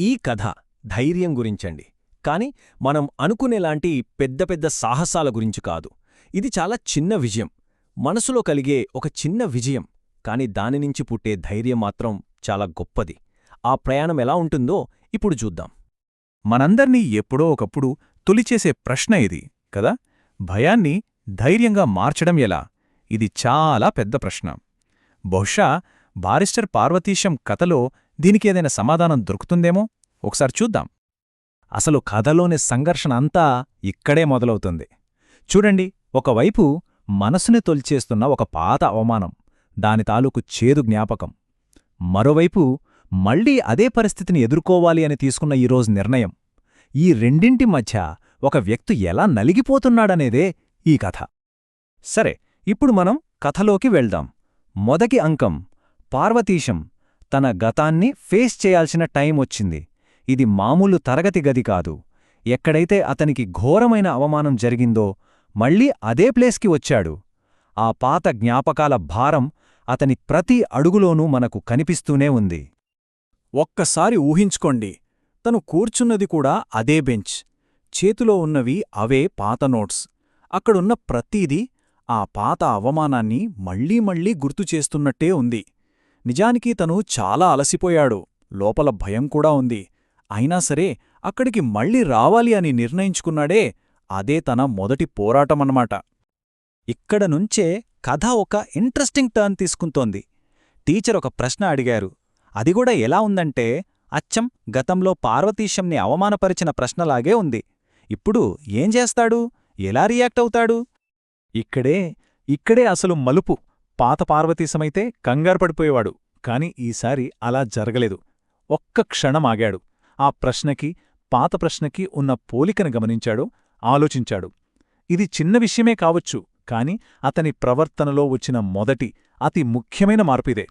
ఈ కథ ధైర్యం గురించండి. కాని మనం అనుకునేలాంటి పెద్ద పెద్ద సాహసాల గురించి కాదు. ఇది చాలా చిన్న విజయం. మనసులో కలిగే ఒక చిన్న విజయం. కాని దానినించి పుట్టే ధైర్యం మాత్రం చాలా గొప్పది. ఆ ప్రయాణం ఎలా ఉంటుందో ఇప్పుడు చూద్దాం. మనందర్నీ ఎప్పుడో ఒకప్పుడు తొలిచేసే ప్రశ్న ఇది కదా? భయాన్ని ధైర్యంగా మార్చడం ఎలా? ఇది చాలా పెద్ద ప్రశ్న. బహుశా బారిస్టర్ పార్వతీశం కథలో దీనికేదైనా సమాధానం దొరుకుతుందేమో? ఒకసారి చూద్దాం. అసలు కథలోని సంఘర్షణ అంతా ఇక్కడే మొదలవుతుంది. చూడండి ఒకవైపు మనసుని తొలిచేస్తున్న ఒక పాత అవమానం దాని తాలూకు చేదు జ్ఞాపకం. మరోవైపు మళ్ళీ అదే పరిస్థితిని ఎదుర్కోవాలి అని తీసుకున్న ఈరోజు నిర్ణయం. ఈ రెండింటి మధ్య ఒక వ్యక్తి ఎలా నలిగిపోతున్నాడనేదే ఈ కథ. సరే ఇప్పుడు మనం కథలోకి వెళ్దాం. మొదటి అంకం పార్వతీశం తన గతాన్ని ఫేస్ చేయాల్సిన టైం వచ్చింది. ఇది మామూలు తరగతి గది కాదు. ఎక్కడైతే అతనికి ఘోరమైన అవమానం జరిగిందో మళ్ళీ అదే ప్లేస్కి వచ్చాడు. ఆ పాత జ్ఞాపకాల భారం అతని ప్రతి అడుగులోనూ మనకు కనిపిస్తూనే ఉంది. ఒక్కసారి ఊహించుకోండి. తను కూర్చున్నది కూడా అదే బెంచ్. చేతిలో ఉన్నవి అవే పాత నోట్స్. అక్కడున్న ప్రతీదీ ఆ పాత అవమానాన్ని మళ్ళీ మళ్ళీ గుర్తుచేస్తున్నట్టే ఉంది. నిజానికి తను చాలా అలసిపోయాడు. లోపల భయం కూడా ఉంది. అయినా సరే అక్కడికి మళ్ళీ రావాలి అని నిర్ణయించుకున్నాడే అదే తన మొదటి పోరాటమన్నమాట. ఇక్కడ నుంచే కథ ఒక ఇంట్రెస్టింగ్ టర్న్ తీసుకుంటోంది. టీచర్ ఒక ప్రశ్న అడిగారు. అది కూడా ఎలా ఉందంటే అచ్చం గతంలో పార్వతీశంని అవమానపరిచిన ప్రశ్నలాగే ఉంది. ఇప్పుడు ఏం చేస్తాడు? ఎలా రియాక్ట్ అవుతాడు? ఇక్కడే ఇక్కడే అసలు మలుపు. పాత పార్వతీశమైతే కంగారుపడిపోయేవాడు కాని ఈసారి అలా జరగలేదు. ఒక్క క్షణం ఆగాడు. ఆ ప్రశ్నకి పాత ప్రశ్నకి ఉన్న పోలికను గమనించాడు ఆలోచించాడు. ఇది చిన్న విషయమే కావచ్చు కాని అతని ప్రవర్తనలో వచ్చిన మొదటి అతి ముఖ్యమైన మార్పిదే.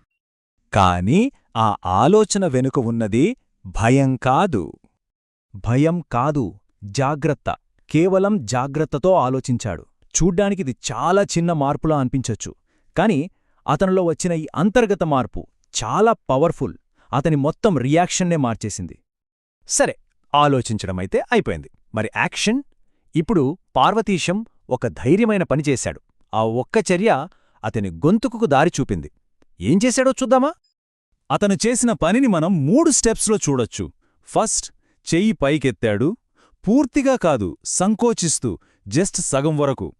కాని ఆ ఆలోచన వెనుక ఉన్నది భయం కాదు. భయం కాదు జాగ్రత్త. కేవలం జాగ్రత్తతో ఆలోచించాడు. చూడ్డానికిది చాలా చిన్న మార్పులా అనిపించొచ్చు. కాని అతనిలో వచ్చిన ఈ అంతర్గత మార్పు చాలా పవర్ఫుల్. అతని మొత్తం రియాక్షన్నే మార్చేసింది. సరే ఆలోచించడమైతే అయిపోయింది. మరి యాక్షన్? ఇప్పుడు పార్వతీశం ఒక ధైర్యమైన పనిచేశాడు ఆ ఒక్క చర్య అతని గొంతుకు దారి చూపింది. ఏం చేశాడో చూద్దామా? అతను చేసిన పనిని మనం మూడు స్టెప్స్లో చూడొచ్చు. ఫస్ట్ చెయ్యి పైకెత్తాడు. పూర్తిగా కాదు సంకోచిస్తూ జస్ట్ సగం వరకు.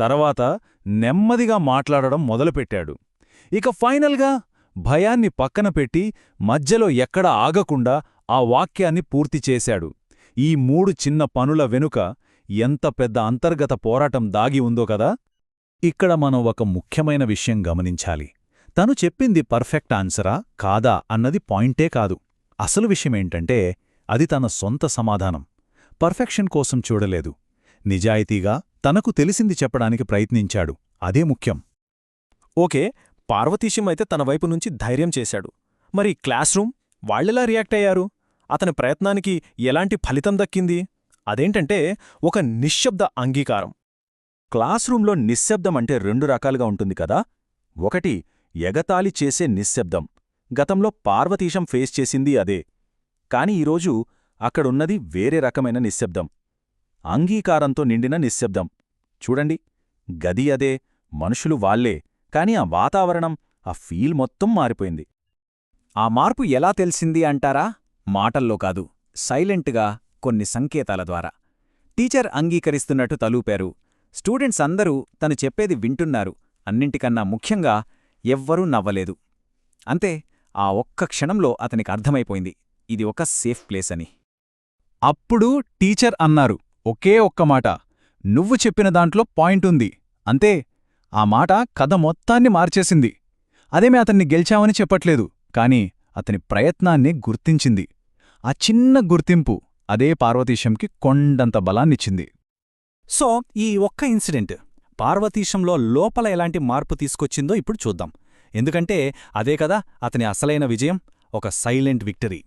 తర్వాత నెమ్మదిగా మాట్లాడడం మొదలుపెట్టాడు. ఇక ఫైనల్గా భయాన్ని పక్కన పెట్టి మధ్యలో ఎక్కడ ఆగకుండా ఆ వాక్యాన్ని పూర్తి చేశాడు. ఈ మూడు చిన్న పనుల వెనుక ఎంత పెద్ద అంతర్గత పోరాటం దాగి ఉందో కదా? ఇక్కడ మనం ఒక ముఖ్యమైన విషయం గమనించాలి. తను చెప్పింది పర్ఫెక్ట్ ఆన్సరా కాదా అన్నది పాయింటే కాదు. అసలు విషయమేంటంటే అది తన సొంత సమాధానం. పర్ఫెక్షన్ కోసం చూడలేదు. నిజాయితీగా తనకు తెలిసింది చెప్పడానికి ప్రయత్నించాడు. అదే ముఖ్యం. ఓకే పార్వతీశం అయితే తన వైపు నుంచి ధైర్యం చేశాడు. మరి క్లాస్ రూమ్? వాళ్ళెలా రియాక్ట్ అయ్యారు? అతని ప్రయత్నానికి ఎలాంటి ఫలితం దక్కింది? అదేంటంటే ఒక నిశ్శబ్ద అంగీకారం. క్లాస్ రూంలో నిశ్శబ్దం అంటే రెండు రకాలుగా ఉంటుంది కదా? ఒకటి ఎగతాళి చేసే నిశ్శబ్దం. గతంలో పార్వతీశం ఫేస్ చేసింది అదే. కాని ఈరోజు అక్కడున్నది వేరే రకమైన నిశ్శబ్దం. అంగీకారంతో నిండిన నిశ్శబ్దం. చూడండి గది అదే మనుషులు వాళ్ళే కాని ఆ వాతావరణం ఆ ఫీల్ మొత్తం మారిపోయింది. ఆ మార్పు ఎలా తెలిసింది అంటారా? మాటల్లో కాదు సైలెంట్గా కొన్ని సంకేతాల ద్వారా. టీచర్ అంగీకరిస్తున్నట్టు తలూపారు. స్టూడెంట్స్ అందరూ తను చెప్పేది వింటున్నారు అన్నింటికన్నా ముఖ్యంగా ఎవ్వరూ నవ్వలేదు. అంతే ఆ ఒక్క క్షణంలో అతనికి అర్థమైపోయింది ఇది ఒక సేఫ్ ప్లేస్ అని. అప్పుడు టీచర్ అన్నారు ఒకే ఒక్క మాట నువ్వు చెప్పిన దాంట్లో పాయింటుంది అంతే ఆ మాట కథ మొత్తాన్ని మార్చేసింది. అదేమే అతన్ని గెలిచామని చెప్పట్లేదు కాని అతని ప్రయత్నాన్ని గుర్తించింది. ఆ చిన్న గుర్తింపు అదే పార్వతీశంకి కొండంత బలాన్నిచ్చింది. సో ఈ ఒక్క ఇన్సిడెంట్ పార్వతీశంలో లోపల ఎలాంటి మార్పు తీసుకొచ్చిందో ఇప్పుడు చూద్దాం. ఎందుకంటే అదే కదా అతని అసలైన విజయం ఒక సైలెంట్ విక్టరీ.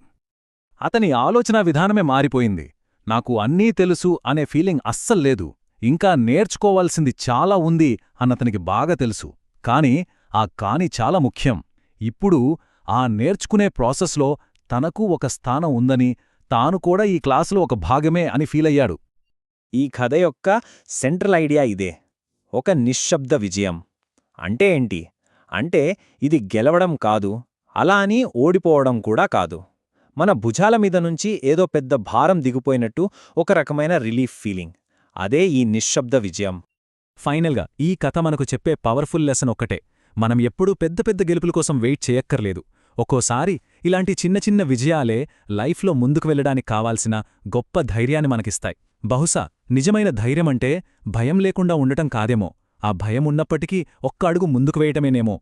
అతని ఆలోచనా విధానమే మారిపోయింది. నాకు అన్నీ తెలుసు అనే ఫీలింగ్ అస్సల్లేదు ఇంకా నేర్చుకోవాల్సింది చాలా ఉంది అన్నతనికి బాగా తెలుసు. కాని ఆ కాని చాలా ముఖ్యం. ఇప్పుడు ఆ నేర్చుకునే ప్రాసెస్లో తనకు ఒక స్థానం ఉందని తాను కూడా ఈ క్లాసులో ఒక భాగమే అని ఫీలయ్యాడు ఈ కథ యొక్క సెంట్రల్ ఐడియా ఇదే. ఒక నిశ్శబ్ద విజయం. అంటే ఏంటి? అంటే ఇది గెలవడం కాదు అలా అని ఓడిపోవడం కూడా కాదు. మన భుజాల మీద నుంచి ఏదో పెద్ద భారం దిగిపోయినట్టు ఒక రకమైన రిలీఫ్ ఫీలింగ్. అదే ఈ నిశ్శబ్ద విజయం. ఫైనల్గా ఈ కథ మనకు చెప్పే పవర్ఫుల్ లెసన్ ఒక్కటే. మనం ఎప్పుడూ పెద్ద పెద్ద గెలుపుల కోసం వెయిట్ చేయక్కర్లేదు. ఒక్కోసారి ఇలాంటి చిన్న చిన్న విజయాలే లైఫ్లో ముందుకు వెళ్ళడానికి కావాల్సిన గొప్ప ధైర్యాన్ని మనకిస్తాయి. బహుశా నిజమైన ధైర్యమంటే భయం లేకుండా ఉండటం కాదేమో. ఆ భయం ఉన్నప్పటికీ ఒక్క అడుగు ముందుకు వేయటమేనేమో.